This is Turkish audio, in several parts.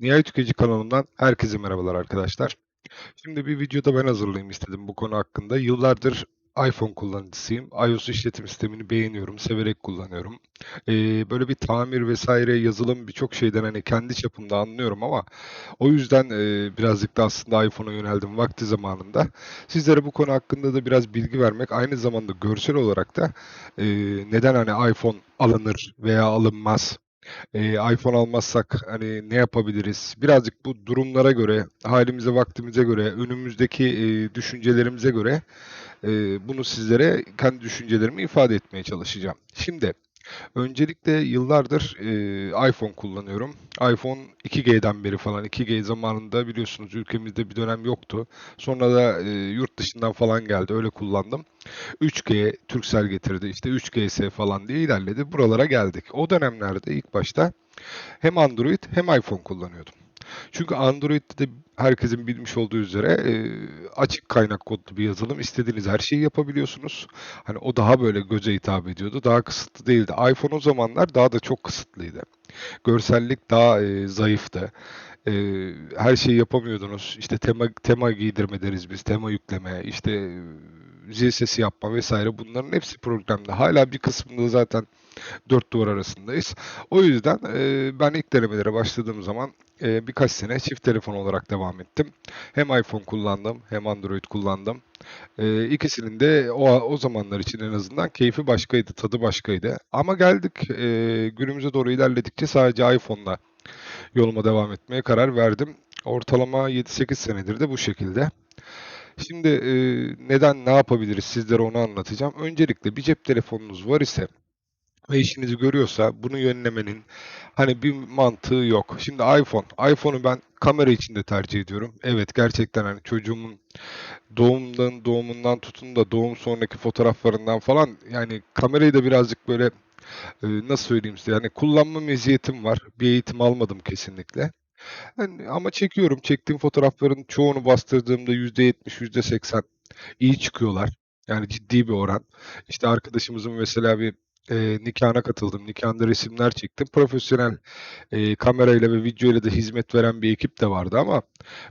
Nihai Tüketici kanalımdan herkese merhabalar arkadaşlar. Şimdi bir videoda ben hazırlayayım istedim bu konu hakkında. Yıllardır iPhone kullanıcısıyım. iOS işletim sistemini beğeniyorum, severek kullanıyorum. Ee, böyle bir tamir vesaire yazılım birçok şeyden hani kendi çapımda anlıyorum ama o yüzden e, birazcık da aslında iPhone'a yöneldim vakti zamanında. Sizlere bu konu hakkında da biraz bilgi vermek, aynı zamanda görsel olarak da e, neden hani iPhone alınır veya alınmaz Eee, iPhone almazsak, hani, ne yapabiliriz? Birazcık bu durumlara göre, halimize, vaktimize göre, önümüzdeki, eee, düşüncelerimize göre, eee, bunu sizlere kendi düşüncelerimi ifade etmeye çalışacağım. Şimdi, öncelikle yıllardır, eee, iPhone kullanıyorum. iPhone 2G'den beri falan, 2G zamanında biliyorsunuz ülkemizde bir dönem yoktu. Sonra da, eee, yurt dışından falan geldi, öyle kullandım. 3G Turkcell getirdi, işte 3GS falan diye ilerledi. Buralara geldik. O dönemlerde ilk başta hem Android hem iPhone kullanıyordum. Çünkü Android'de de herkesin bilmiş olduğu üzere e, açık kaynak kodlu bir yazılım. İstediğiniz her şeyi yapabiliyorsunuz. Hani o daha böyle göze hitap ediyordu. Daha kısıtlı değildi. iPhone o zamanlar daha da çok kısıtlıydı. Görsellik daha e, zayıftı. E, her şeyi yapamıyordunuz. İşte tema tema giydirme deriz biz. Tema yükleme, işte e, zil sesi yapma vesaire bunların hepsi programda. Hala bir kısmında zaten dört duvar arasındayız. O yüzden e, ben ilk denemelere başladığım zaman e, birkaç sene çift telefon olarak devam ettim. Hem iPhone kullandım hem Android kullandım. E, ikisinin de o, o zamanlar için en azından keyfi başkaydı, tadı başkaydı. Ama geldik e, günümüze doğru ilerledikçe sadece iPhone'la yoluma devam etmeye karar verdim. Ortalama 7-8 senedir de bu şekilde. Şimdi e, neden ne yapabiliriz sizlere onu anlatacağım. Öncelikle bir cep telefonunuz var ise ve işinizi görüyorsa bunu yönlemenin hani bir mantığı yok. Şimdi iPhone, iPhone'u ben kamera için de tercih ediyorum. Evet gerçekten hani çocuğumun doğumdan doğumundan tutun da doğum sonraki fotoğraflarından falan yani kamerayı da birazcık böyle e, nasıl söyleyeyim size yani kullanma meziyetim var. Bir eğitim almadım kesinlikle. Hani ama çekiyorum. Çektiğim fotoğrafların çoğunu bastırdığımda %70, %80 iyi çıkıyorlar. Yani ciddi bir oran. İşte arkadaşımızın mesela bir e, nikahına katıldım. Nikahında resimler çektim. Profesyonel e, kamerayla ve videoyla da hizmet veren bir ekip de vardı ama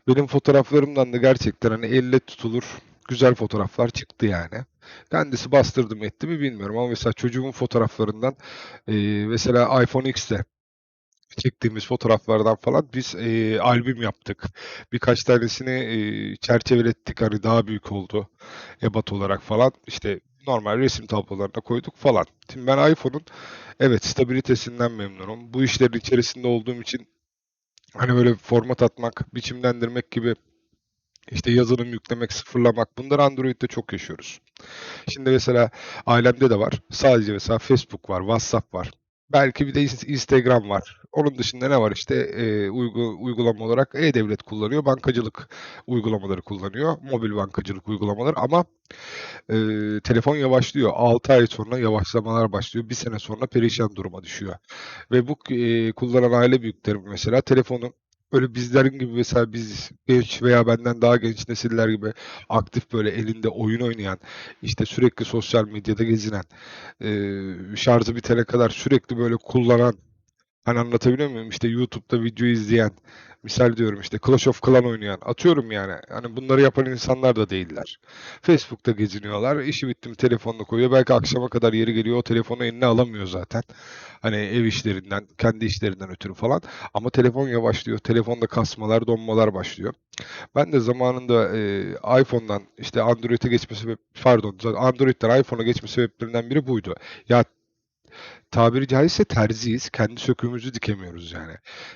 benim fotoğraflarımdan da gerçekten hani elle tutulur güzel fotoğraflar çıktı yani. Kendisi bastırdı mı etti mi bilmiyorum ama mesela çocuğumun fotoğraflarından e, mesela iPhone X'te çektiğimiz fotoğraflardan falan biz e, albüm yaptık. Birkaç tanesini e, çerçevelettik hani daha büyük oldu ebat olarak falan. İşte normal resim tablolarına koyduk falan. Şimdi ben iPhone'un evet stabilitesinden memnunum. Bu işlerin içerisinde olduğum için hani böyle format atmak, biçimlendirmek gibi işte yazılım yüklemek, sıfırlamak bunları Android'de çok yaşıyoruz. Şimdi mesela ailemde de var. Sadece mesela Facebook var, WhatsApp var. Belki bir de Instagram var. Onun dışında ne var işte e, uygu, uygulama olarak e-devlet kullanıyor, bankacılık uygulamaları kullanıyor, mobil bankacılık uygulamaları ama e, telefon yavaşlıyor. 6 ay sonra yavaşlamalar başlıyor. Bir sene sonra perişan duruma düşüyor. Ve bu e, kullanan aile büyüklerim mesela telefonu Böyle bizlerin gibi mesela biz genç veya benden daha genç nesiller gibi aktif böyle elinde oyun oynayan, işte sürekli sosyal medyada gezinen, eee, şarjı bitene kadar sürekli böyle kullanan Hani anlatabiliyor muyum? İşte YouTube'da video izleyen, misal diyorum işte Clash of Clans oynayan, atıyorum yani. Hani bunları yapan insanlar da değiller. Facebook'ta geziniyorlar, işi bitti mi telefonunu koyuyor. Belki akşama kadar yeri geliyor, o telefonu eline alamıyor zaten. Hani ev işlerinden, kendi işlerinden ötürü falan. Ama telefon yavaşlıyor, telefonda kasmalar, donmalar başlıyor. Ben de zamanında e, iPhone'dan işte Android'e geçme sebep, pardon, Android'den iPhone'a geçme sebeplerinden biri buydu. Ya tabiri caizse terziyiz. Kendi söküğümüzü dikemiyoruz yani.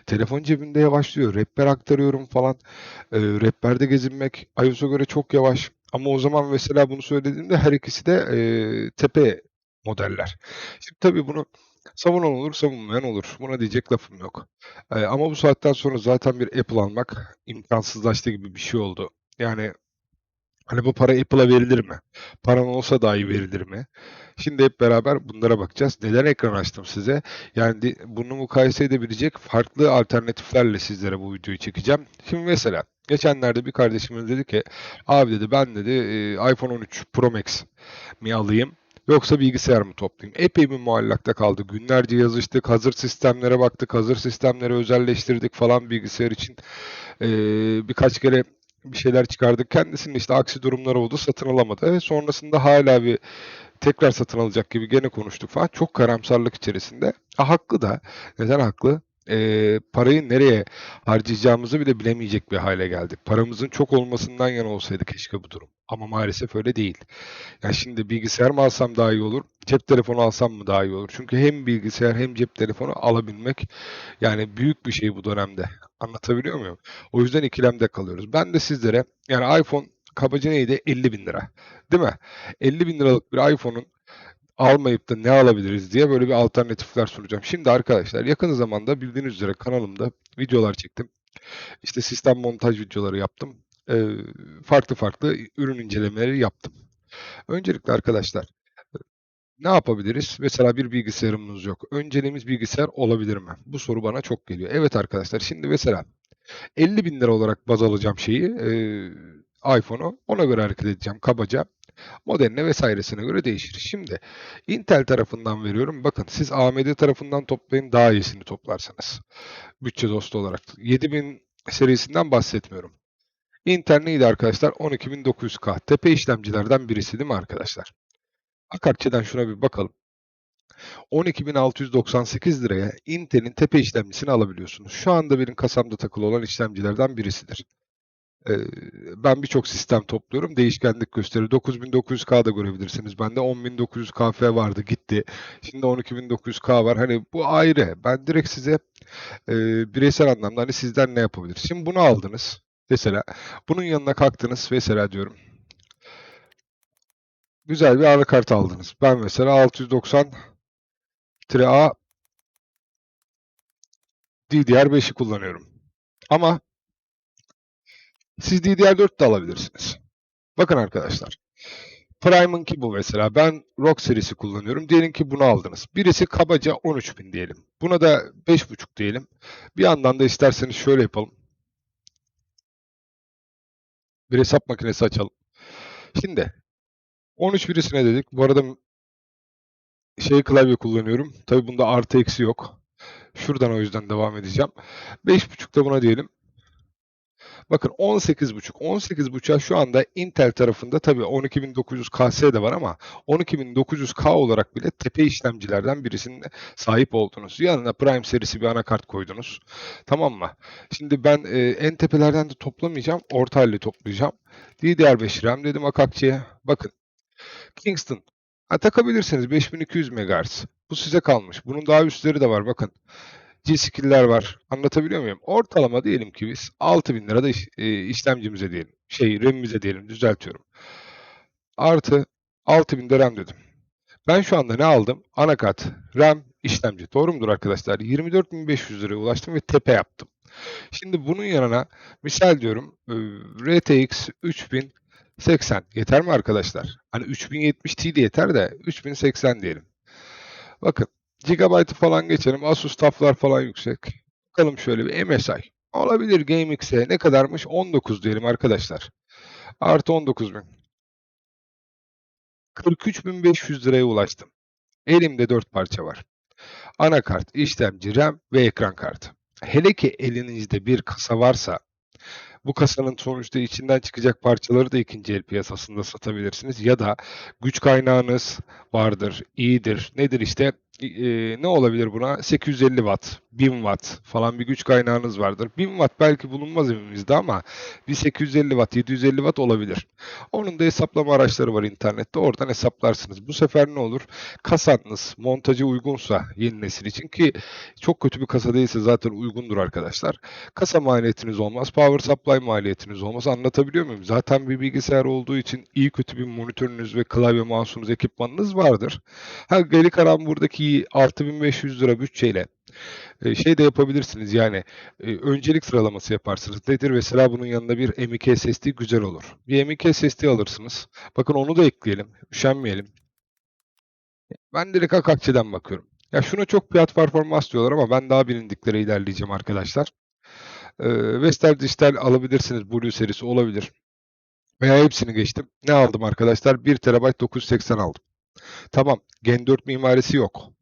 Telefon cebinde yavaşlıyor. Rehber aktarıyorum falan. Ee, rehberde gezinmek iOS'a göre çok yavaş. Ama o zaman mesela bunu söylediğimde her ikisi de e, tepe modeller. Şimdi tabii bunu savunan olur, savunmayan olur. Buna diyecek lafım yok. Ee, ama bu saatten sonra zaten bir Apple almak imkansızlaştı gibi bir şey oldu. Yani Hani bu para Apple'a verilir mi? Paran olsa dahi verilir mi? Şimdi hep beraber bunlara bakacağız. Neden ekran açtım size? Yani bunu mukayese edebilecek farklı alternatiflerle sizlere bu videoyu çekeceğim. Şimdi mesela geçenlerde bir kardeşimiz dedi ki abi dedi ben dedi e, iPhone 13 Pro Max mi alayım Yoksa bilgisayar mı toplayayım? Epey bir muallakta kaldı. Günlerce yazıştık, hazır sistemlere baktık, hazır sistemleri özelleştirdik falan bilgisayar için. Ee, birkaç kere bir şeyler çıkardık. Kendisinin işte aksi durumları oldu, satın alamadı. Ve sonrasında hala bir tekrar satın alacak gibi gene konuştuk falan. Çok karamsarlık içerisinde. Ha, haklı da. Neden haklı? Ee, parayı nereye harcayacağımızı bile bilemeyecek bir hale geldik. Paramızın çok olmasından yana olsaydı keşke bu durum. Ama maalesef öyle değil. Ya şimdi bilgisayar mı alsam daha iyi olur, cep telefonu alsam mı daha iyi olur? Çünkü hem bilgisayar hem cep telefonu alabilmek yani büyük bir şey bu dönemde. Anlatabiliyor muyum? O yüzden ikilemde kalıyoruz. Ben de sizlere yani iPhone kabaca neydi? 50 bin lira. Değil mi? 50 bin liralık bir iPhone'un almayıp da ne alabiliriz diye böyle bir alternatifler sunacağım. Şimdi arkadaşlar yakın zamanda bildiğiniz üzere kanalımda videolar çektim. İşte sistem montaj videoları yaptım. Ee, farklı farklı ürün incelemeleri yaptım. Öncelikle arkadaşlar ne yapabiliriz? Mesela bir bilgisayarımız yok. Önceliğimiz bilgisayar olabilir mi? Bu soru bana çok geliyor. Evet arkadaşlar şimdi mesela 50 bin lira olarak baz alacağım şeyi e, iPhone'u ona göre hareket edeceğim kabaca. Modeline vesairesine göre değişir. Şimdi Intel tarafından veriyorum. Bakın siz AMD tarafından toplayın daha iyisini toplarsınız. Bütçe dostu olarak. 7000 serisinden bahsetmiyorum. Intel neydi arkadaşlar? 12900K. Tepe işlemcilerden birisi değil mi arkadaşlar? Akartçı'dan şuna bir bakalım. 12.698 liraya Intel'in tepe işlemcisini alabiliyorsunuz. Şu anda benim kasamda takılı olan işlemcilerden birisidir. Ee, ben birçok sistem topluyorum. Değişkenlik gösterir. 9900K da görebilirsiniz. Bende 10900KF vardı gitti. Şimdi 12900K var. Hani bu ayrı. Ben direkt size e, bireysel anlamda hani sizden ne yapabilir? Şimdi bunu aldınız. Mesela bunun yanına kalktınız. Mesela diyorum güzel bir anakart aldınız. Ben mesela 690 A DDR5'i kullanıyorum. Ama siz DDR4 de alabilirsiniz. Bakın arkadaşlar. Prime'ınki bu mesela. Ben Rock serisi kullanıyorum. Diyelim ki bunu aldınız. Birisi kabaca 13.000 diyelim. Buna da 5.5 diyelim. Bir yandan da isterseniz şöyle yapalım. Bir hesap makinesi açalım. Şimdi 13 birisine dedik. Bu arada şey klavye kullanıyorum. Tabi bunda artı eksi yok. Şuradan o yüzden devam edeceğim. 5.5'da buna diyelim. Bakın 18.5. 18.5'a şu anda Intel tarafında tabii 12900KS de var ama 12900K olarak bile tepe işlemcilerden birisine sahip oldunuz. Yanına Prime serisi bir anakart koydunuz. Tamam mı? Şimdi ben e, en tepelerden de toplamayacağım. Orta halli toplayacağım. DDR5 RAM dedim Akakçı'ya. Bakın Kingston. Ha, takabilirsiniz 5200 MHz. Bu size kalmış. Bunun daha üstleri de var bakın. G-Skill'ler var. Anlatabiliyor muyum? Ortalama diyelim ki biz 6000 lira da iş, e, işlemcimize diyelim. Şey RAM'imize diyelim. Düzeltiyorum. Artı 6000 de RAM dedim. Ben şu anda ne aldım? Anakart, RAM, işlemci. Doğru mudur arkadaşlar? 24.500 liraya ulaştım ve tepe yaptım. Şimdi bunun yanına misal diyorum RTX 3080 yeter mi arkadaşlar? Hani 3070 Ti de yeter de 3080 diyelim. Bakın Gigabyte'ı falan geçelim. Asus TUF'lar falan yüksek. Bakalım şöyle bir MSI. Olabilir GameX'e ne kadarmış? 19 diyelim arkadaşlar. Artı 19.000. 43.500 liraya ulaştım. Elimde 4 parça var. Anakart, işlemci, RAM ve ekran kartı. Hele ki elinizde bir kasa varsa bu kasanın sonuçta içinden çıkacak parçaları da ikinci el piyasasında satabilirsiniz. Ya da güç kaynağınız vardır, iyidir. Nedir işte e, ne olabilir buna? 850 watt, 1000 watt falan bir güç kaynağınız vardır. 1000 watt belki bulunmaz evimizde ama bir 850 watt, 750 watt olabilir. Onun da hesaplama araçları var internette. Oradan hesaplarsınız. Bu sefer ne olur? Kasanız montajı uygunsa yeni nesil için ki çok kötü bir kasa değilse zaten uygundur arkadaşlar. Kasa maliyetiniz olmaz. Power supply maliyetiniz olmaz. Anlatabiliyor muyum? Zaten bir bilgisayar olduğu için iyi kötü bir monitörünüz ve klavye mouse'unuz, ekipmanınız vardır. Ha geri kalan buradaki bir 6500 lira bütçeyle e, şey de yapabilirsiniz yani e, öncelik sıralaması yaparsınız. Nedir? Mesela bunun yanında bir M.2 SSD güzel olur. Bir M.2 SSD alırsınız. Bakın onu da ekleyelim. Üşenmeyelim. Ben direkt Akakçı'dan bakıyorum. Ya şuna çok fiyat performans diyorlar ama ben daha bilindiklere ilerleyeceğim arkadaşlar. Ee, Vestel Dijital alabilirsiniz. Blue serisi olabilir. Veya hepsini geçtim. Ne aldım arkadaşlar? 1 TB 980 aldım. Tamam, Gen 4 mimarisi yok.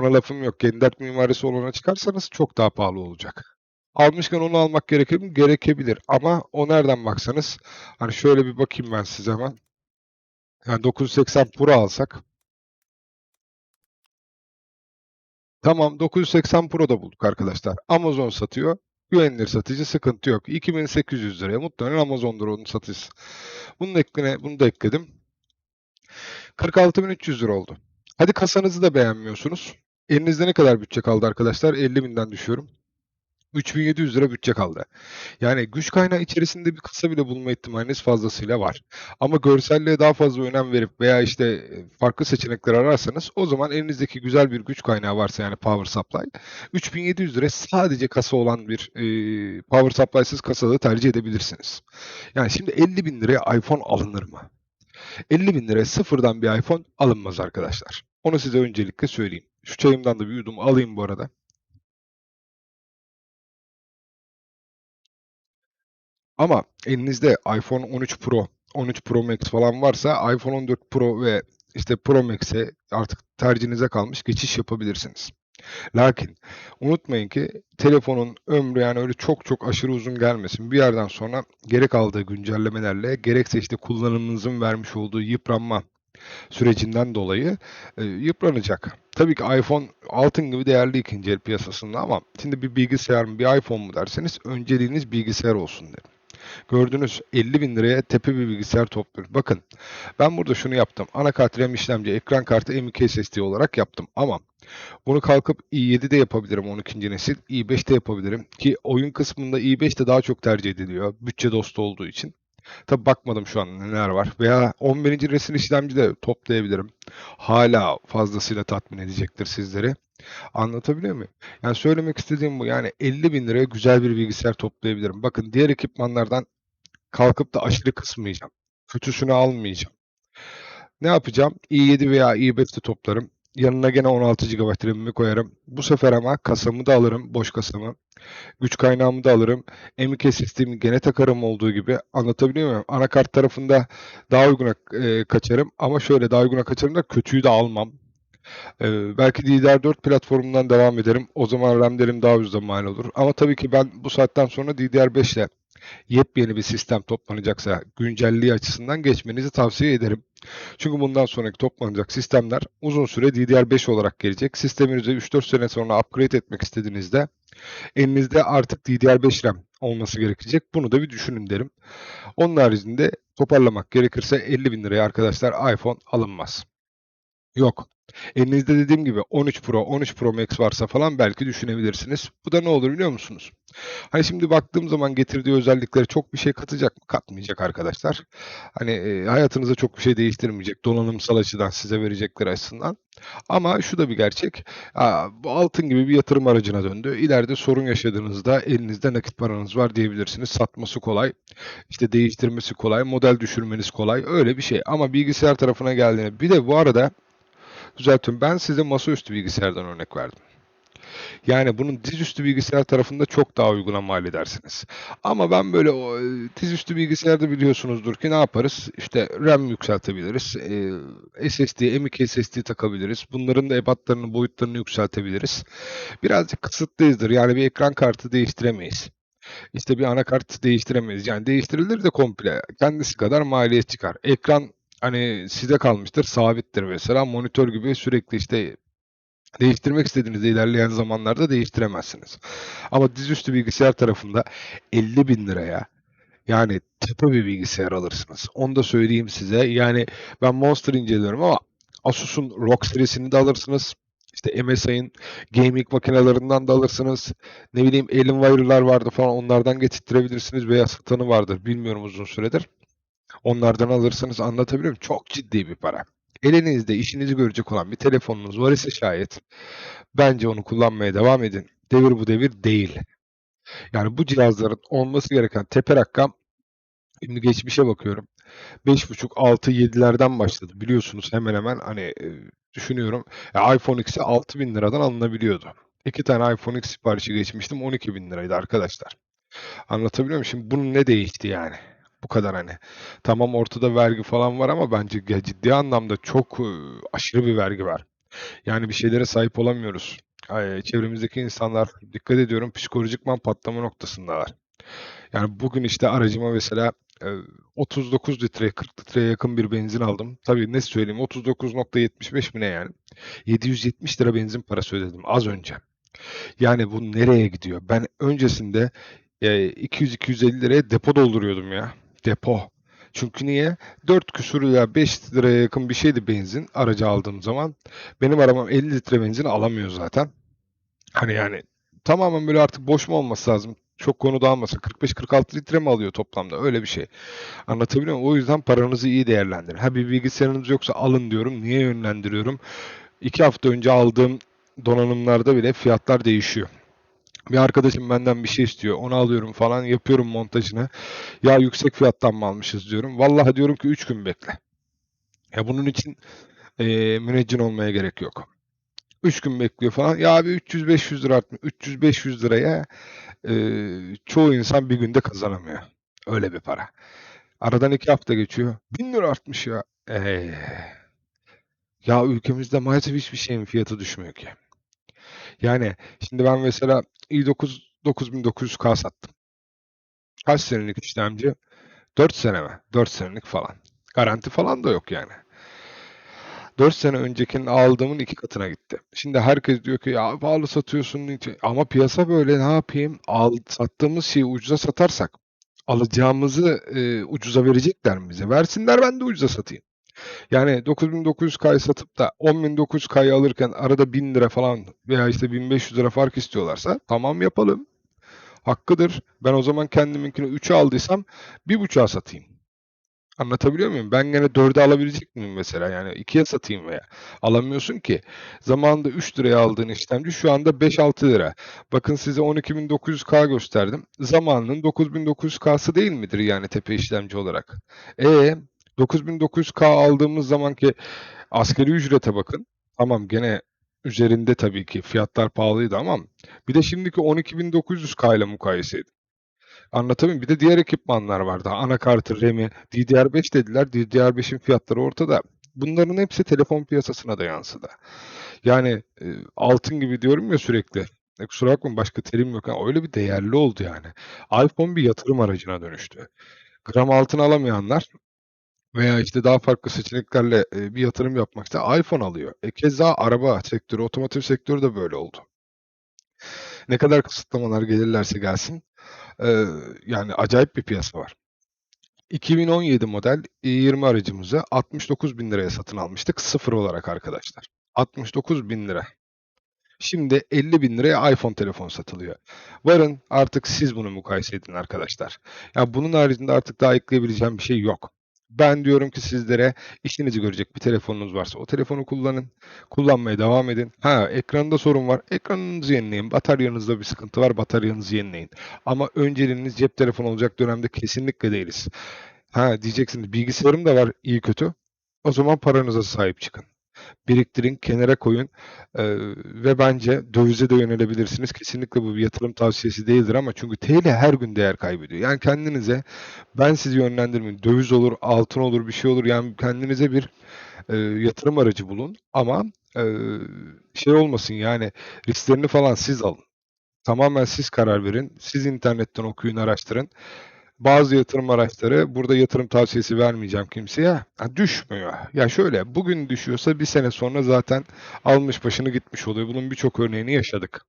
Buna lafım yok. Gen 4 mimarisi olana çıkarsanız çok daha pahalı olacak. Almışken onu almak gerekir mi? Gerekebilir. Ama o nereden baksanız, hani şöyle bir bakayım ben size hemen. Yani 980 Pro alsak. Tamam 980 Pro da bulduk arkadaşlar. Amazon satıyor. Güvenilir satıcı sıkıntı yok. 2800 liraya muhtemelen Amazon'dur onun satıcısı. Bunun ekline, bunu da ekledim. 46.300 lira oldu. Hadi kasanızı da beğenmiyorsunuz. Elinizde ne kadar bütçe kaldı arkadaşlar? 50.000'den düşüyorum. 3700 lira bütçe kaldı. Yani güç kaynağı içerisinde bir kasa bile bulma ihtimaliniz fazlasıyla var. Ama görselliğe daha fazla önem verip veya işte e, farklı seçenekler ararsanız o zaman elinizdeki güzel bir güç kaynağı varsa yani power supply 3700 lira sadece kasa olan bir e, power supply'sız kasalı tercih edebilirsiniz. Yani şimdi 50 bin liraya iPhone alınır mı? 50 bin liraya sıfırdan bir iPhone alınmaz arkadaşlar. Onu size öncelikle söyleyeyim. Şu çayımdan da bir yudum alayım bu arada. Ama elinizde iPhone 13 Pro, 13 Pro Max falan varsa iPhone 14 Pro ve işte Pro Max'e artık tercihinize kalmış geçiş yapabilirsiniz. Lakin unutmayın ki telefonun ömrü yani öyle çok çok aşırı uzun gelmesin. Bir yerden sonra gerek aldığı güncellemelerle gerekse işte kullanımınızın vermiş olduğu yıpranma sürecinden dolayı e, yıpranacak. Tabii ki iPhone altın gibi değerli ikinci el piyasasında ama şimdi bir bilgisayar mı bir iPhone mu derseniz önceliğiniz bilgisayar olsun derim. Gördünüz 50 bin liraya tepe bir bilgisayar topluyoruz. Bakın ben burada şunu yaptım. Anakart RAM işlemci, ekran kartı M.2 SSD olarak yaptım. Ama bunu kalkıp i7'de yapabilirim 12. nesil. i5'te yapabilirim. Ki oyun kısmında i5 de daha çok tercih ediliyor. Bütçe dostu olduğu için. Tabi bakmadım şu an neler var. Veya 11. nesil işlemci de toplayabilirim. Hala fazlasıyla tatmin edecektir sizleri. Anlatabiliyor muyum? Yani söylemek istediğim bu. Yani 50 bin liraya güzel bir bilgisayar toplayabilirim. Bakın diğer ekipmanlardan kalkıp da aşırı kısmayacağım. Kötüsünü almayacağım. Ne yapacağım? i7 veya i5'te toplarım. Yanına gene 16 GB RAM'imi koyarım. Bu sefer ama kasamı da alırım, boş kasamı. Güç kaynağımı da alırım. M.2 SSD'mi gene takarım olduğu gibi. Anlatabiliyor muyum? Anakart tarafında daha uyguna e, kaçarım. Ama şöyle daha uyguna kaçarım da kötüyü de almam. Ee, belki DDR4 platformundan devam ederim. O zaman RAM'lerim daha ucuza mal olur. Ama tabii ki ben bu saatten sonra DDR5 ile yepyeni bir sistem toplanacaksa güncelliği açısından geçmenizi tavsiye ederim. Çünkü bundan sonraki toplanacak sistemler uzun süre DDR5 olarak gelecek. Sisteminizi 3-4 sene sonra upgrade etmek istediğinizde elinizde artık DDR5 RAM olması gerekecek. Bunu da bir düşünün derim. Onun haricinde toparlamak gerekirse 50 bin liraya arkadaşlar iPhone alınmaz. Yok. Elinizde dediğim gibi 13 Pro, 13 Pro Max varsa falan belki düşünebilirsiniz. Bu da ne olur biliyor musunuz? Hani şimdi baktığım zaman getirdiği özellikleri çok bir şey katacak mı? Katmayacak arkadaşlar. Hani e, hayatınıza çok bir şey değiştirmeyecek. Donanımsal açıdan size verecekleri açısından. Ama şu da bir gerçek. Aa, bu altın gibi bir yatırım aracına döndü. İleride sorun yaşadığınızda elinizde nakit paranız var diyebilirsiniz. Satması kolay. işte değiştirmesi kolay. Model düşürmeniz kolay. Öyle bir şey. Ama bilgisayar tarafına geldiğinde bir de bu arada düzeltiyorum. Ben size masaüstü bilgisayardan örnek verdim. Yani bunun dizüstü bilgisayar tarafında çok daha uyguna mal edersiniz. Ama ben böyle o e, dizüstü bilgisayarda biliyorsunuzdur ki ne yaparız? İşte RAM yükseltebiliriz. E, SSD, M.2 SSD takabiliriz. Bunların da ebatlarını, boyutlarını yükseltebiliriz. Birazcık kısıtlıyızdır. Yani bir ekran kartı değiştiremeyiz. İşte bir anakart değiştiremeyiz. Yani değiştirilir de komple. Kendisi kadar maliyet çıkar. Ekran hani size kalmıştır, sabittir mesela. Monitör gibi sürekli işte değiştirmek istediğinizde ilerleyen zamanlarda değiştiremezsiniz. Ama dizüstü bilgisayar tarafında 50 bin liraya yani tepe bir bilgisayar alırsınız. Onu da söyleyeyim size. Yani ben Monster inceliyorum ama Asus'un ROG serisini de alırsınız. İşte MSI'ın gaming makinelerinden de alırsınız. Ne bileyim Alienwire'lar vardı falan onlardan getirtirebilirsiniz veya satanı vardır. Bilmiyorum uzun süredir. Onlardan alırsanız anlatabiliyor muyum? Çok ciddi bir para. Elinizde işinizi görecek olan bir telefonunuz var ise şayet bence onu kullanmaya devam edin. Devir bu devir değil. Yani bu cihazların olması gereken tepe rakam şimdi geçmişe bakıyorum. 5.5, 6, 7'lerden başladı. Biliyorsunuz hemen hemen hani e, düşünüyorum. Ya iPhone X'i 6000 liradan alınabiliyordu. İki tane iPhone X siparişi geçmiştim 12 bin liraydı arkadaşlar. Anlatabiliyor muyum? Şimdi bunun ne değişti yani? Bu kadar hani. Tamam ortada vergi falan var ama bence ciddi anlamda çok aşırı bir vergi var. Yani bir şeylere sahip olamıyoruz. Çevremizdeki insanlar dikkat ediyorum psikolojikman patlama noktasındalar. Yani bugün işte aracıma mesela e, 39 litre 40 litreye yakın bir benzin aldım. Tabii ne söyleyeyim 39.75 mi ne yani? 770 lira benzin parası ödedim az önce. Yani bu nereye gidiyor? Ben öncesinde e, 200-250 liraya depo dolduruyordum ya. Depo. Çünkü niye? 4 küsur lira 5 liraya yakın bir şeydi benzin aracı aldığım zaman. Benim arabam 50 litre benzin alamıyor zaten. Hani yani tamamen böyle artık boş mu olması lazım? Çok konu dağılmasın. 45-46 litre mi alıyor toplamda? Öyle bir şey. Anlatabiliyor muyum? O yüzden paranızı iyi değerlendirin. Ha bir bilgisayarınız yoksa alın diyorum. Niye yönlendiriyorum? İki hafta önce aldığım donanımlarda bile fiyatlar değişiyor. Bir arkadaşım benden bir şey istiyor. Onu alıyorum falan. Yapıyorum montajını. Ya yüksek fiyattan mı almışız diyorum. Vallahi diyorum ki 3 gün bekle. Ya bunun için eee müneccin olmaya gerek yok. 3 gün bekliyor falan. Ya abi 300-500 lira artmış. 300-500 liraya eee, çoğu insan bir günde kazanamıyor. Öyle bir para. Aradan 2 hafta geçiyor. 1000 lira artmış ya. Eee, ya ülkemizde maalesef hiçbir şeyin fiyatı düşmüyor ki. Yani şimdi ben mesela i9 9900K sattım. Kaç senelik işlemci? 4 sene mi? 4 senelik falan. Garanti falan da yok yani. 4 sene öncekinin aldığımın iki katına gitti. Şimdi herkes diyor ki ya pahalı satıyorsun. niçin?" Ama piyasa böyle ne yapayım? Al, sattığımız şeyi ucuza satarsak alacağımızı e, ucuza verecekler mi bize? Versinler ben de ucuza satayım. Yani 9900K'yı satıp da 10.900K'yı alırken arada 1000 lira falan veya işte 1500 lira fark istiyorlarsa tamam yapalım. Hakkıdır. Ben o zaman kendiminkini 3'e aldıysam 1.5'a satayım. Anlatabiliyor muyum? Ben gene 4'e alabilecek miyim mesela? Yani 2'ye satayım veya. Alamıyorsun ki. Zamanında 3 liraya aldığın işlemci şu anda 5-6 lira. Bakın size 12.900K gösterdim. Zamanının 9.900K'sı değil midir yani tepe işlemci olarak? E 9.900K aldığımız zamanki askeri ücrete bakın. Tamam gene üzerinde tabii ki fiyatlar pahalıydı ama bir de şimdiki 12.900K ile mukayese edin. Anlatabiliyor muyum? Bir de diğer ekipmanlar vardı. Anakartı, RAM'i, DDR5 dediler. DDR5'in fiyatları ortada. Bunların hepsi telefon piyasasına da yansıdı. Yani e, altın gibi diyorum ya sürekli. E, kusura bakmayın başka terim yok. ama öyle bir değerli oldu yani. iPhone bir yatırım aracına dönüştü. Gram altın alamayanlar veya işte daha farklı seçeneklerle e, bir yatırım yapmak isteyen iPhone alıyor. E, keza araba sektörü, otomotiv sektörü de böyle oldu. Ne kadar kısıtlamalar gelirlerse gelsin e, yani acayip bir piyasa var. 2017 model i20 aracımızı 69 bin liraya satın almıştık sıfır olarak arkadaşlar. 69 bin lira. Şimdi 50 bin liraya iPhone telefon satılıyor. Varın artık siz bunu mukayese edin arkadaşlar. Ya bunun haricinde artık daha ekleyebileceğim bir şey yok. Ben diyorum ki sizlere işinizi görecek bir telefonunuz varsa o telefonu kullanın. Kullanmaya devam edin. Ha ekranda sorun var. Ekranınızı yenileyin. Bataryanızda bir sıkıntı var. Bataryanızı yenileyin. Ama önceliğiniz cep telefonu olacak dönemde kesinlikle değiliz. Ha diyeceksiniz bilgisayarım da var iyi kötü. O zaman paranıza sahip çıkın. Biriktirin, kenara koyun Ee, ve bence dövize de yönelebilirsiniz. Kesinlikle bu bir yatırım tavsiyesi değildir ama çünkü TL her gün değer kaybediyor. Yani kendinize ben sizi yönlendirmeyeyim. Döviz olur, altın olur, bir şey olur. Yani kendinize bir e, yatırım aracı bulun ama e, şey olmasın yani risklerini falan siz alın. Tamamen siz karar verin. Siz internetten okuyun, araştırın. Bazı yatırım araçları burada yatırım tavsiyesi vermeyeceğim kimseye. Düşmüyor. Ya şöyle bugün düşüyorsa bir sene sonra zaten almış başını gitmiş oluyor. Bunun birçok örneğini yaşadık.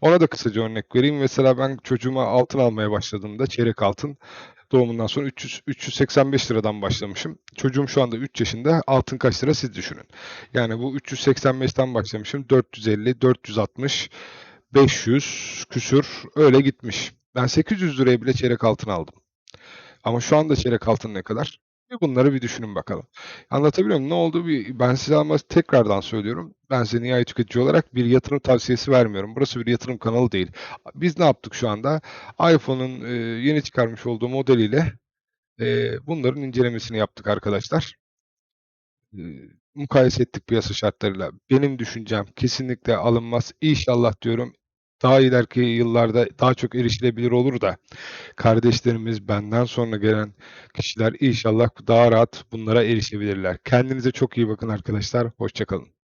Ona da kısaca örnek vereyim. Mesela ben çocuğuma altın almaya başladığımda çeyrek altın doğumundan sonra 300, 385 liradan başlamışım. Çocuğum şu anda 3 yaşında. Altın kaç lira siz düşünün. Yani bu 385'ten başlamışım. 450, 460, 500 küsür öyle gitmiş. Ben 800 liraya bile çeyrek altın aldım. Ama şu anda çeyrek altın ne kadar? Bir bunları bir düşünün bakalım. Anlatabiliyor muyum? Ne oldu? Bir, ben size ama tekrardan söylüyorum. Ben size nihai tüketici olarak bir yatırım tavsiyesi vermiyorum. Burası bir yatırım kanalı değil. Biz ne yaptık şu anda? iPhone'un e, yeni çıkarmış olduğu modeliyle e, bunların incelemesini yaptık arkadaşlar. E, mukayese ettik piyasa şartlarıyla. Benim düşüncem kesinlikle alınmaz. İnşallah diyorum daha ileriki yıllarda daha çok erişilebilir olur da kardeşlerimiz, benden sonra gelen kişiler inşallah daha rahat bunlara erişebilirler. Kendinize çok iyi bakın arkadaşlar. Hoşça kalın.